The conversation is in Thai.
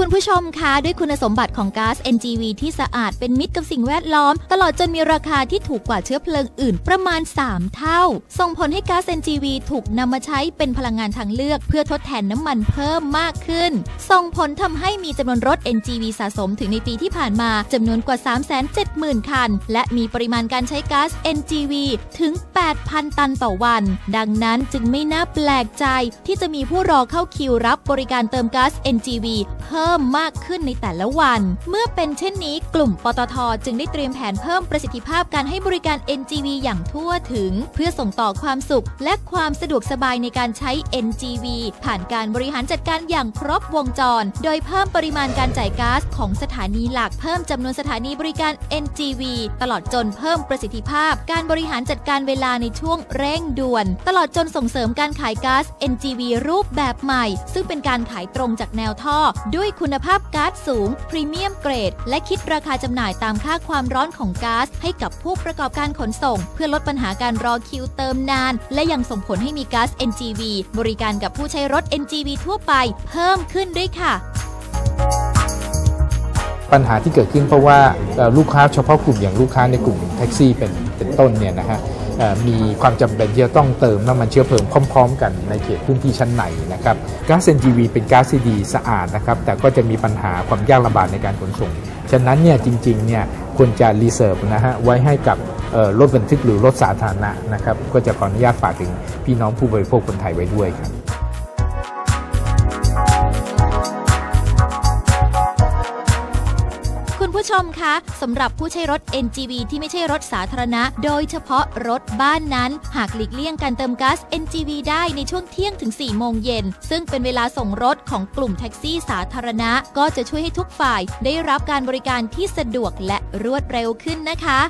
คุณผู้ชมคะด้วยคุณสมบัติของก๊าซ NGV ที่สะอาดเป็นมิตรกับสิ่งแวดล้อม ตลอดจนมีราคาที่ถูกกว่าเชื้อเพลิงอื่นประมาณ 3 เท่า ส่งผลให้ก๊าซ NGV ถูกนำมาใช้เป็นพลังงานทางเลือกเพื่อทดแทนน้ำมันเพิ่มมากขึ้น ส่งผลทำให้มีจำนวนรถ NGV สะสมถึงในปีที่ผ่านมาจำนวนกว่า 370,000 คัน และมีปริมาณการใช้ก๊าซ NGV ถึง 8,000 ตันต่อวัน ดังนั้นจึงไม่น่าแปลกใจที่จะมีผู้รอเข้าคิวรับบริการเติมก๊าซ NGV เพิ่มิ่มากขึ้นในแต่ละวัน เมื่อเป็นเช่นนี้กลุ่มปตทจึงได้เตรียมแผนเพิ่มประสิทธิภาพการให้บริการ NGV อย่างทั่วถึง เพื่อส่งต่อความสุข และความสะดวกสบายในการใช้ NGV ผ่านการบริหารจัดการอย่างครบวงจร โดยเพิ่มปริมาณการจ่ายก๊าซของสถานีหลักเพิ่มจำนวนสถานีบริการ NGV ตลอดจนเพิ่มประสิทธิภาพ การบริหารจัดการเวลาในช่วงเร่งด่วน ตลอดจนส่งเสริมการขายก๊าซ NGV รูปแบบใหม่ ซึ่งเป็นการขายตรงจากแนวท่อ ด้วยคุณภาพก๊าซสูง พรีเมียมเกรด และคิดราคาจำหน่ายตามค่าความร้อนของก๊าซให้กับผู้ประกอบการขนส่ง เพื่อลดปัญหาการรอคิวเติมนาน และยังส่งผลให้มีก๊าซ NGV บริการกับผู้ใช้รถ NGV ทั่วไป เพิ่มขึ้นด้วยค่ะปัญหาที่เกิดขึ้นเพราะว่าลูกค้าเฉพาะกลุ่มอย่างลูกค้าในกลุ่มแท็กซี่เป็นเป็นต้นเนี่ยนะฮะ มีความจำเป็นที่จะต้องเติมน้ำมันเชื้อเพลิงพร้อม ๆ กันในเขตพื้นที่ชั้นในนะครับก๊าซ NGV เป็นก๊าซที่ดีสะอาดนะครับแต่ก็จะมีปัญหาความยากลำบากในการขนส่ง ฉะนั้นเนี่ยจริงๆเนี่ยควรจะรีเซิร์ฟนะฮะไว้ให้กับรถบรรทุกหรือรถสาธารณะนะครับก็จะขออนุญาตฝากถึงพี่น้องผู้บริโภคคนไทยไว้ด้วยครับ คุณผู้ชมคะสำหรับผู้ใช้รถ NGV ที่ไม่ใช่รถสาธารณะ โดยเฉพาะรถบ้านนั้น หากหลีกเลี่ยงการเติมก๊าซ NGV ได้ในช่วงเที่ยงถึง 4 โมงเย็น ซึ่งเป็นเวลาส่งรถของกลุ่มแท็กซี่สาธารณะ ก็จะช่วยให้ทุกฝ่ายได้รับการบริการที่สะดวกและรวดเร็วขึ้นนะคะ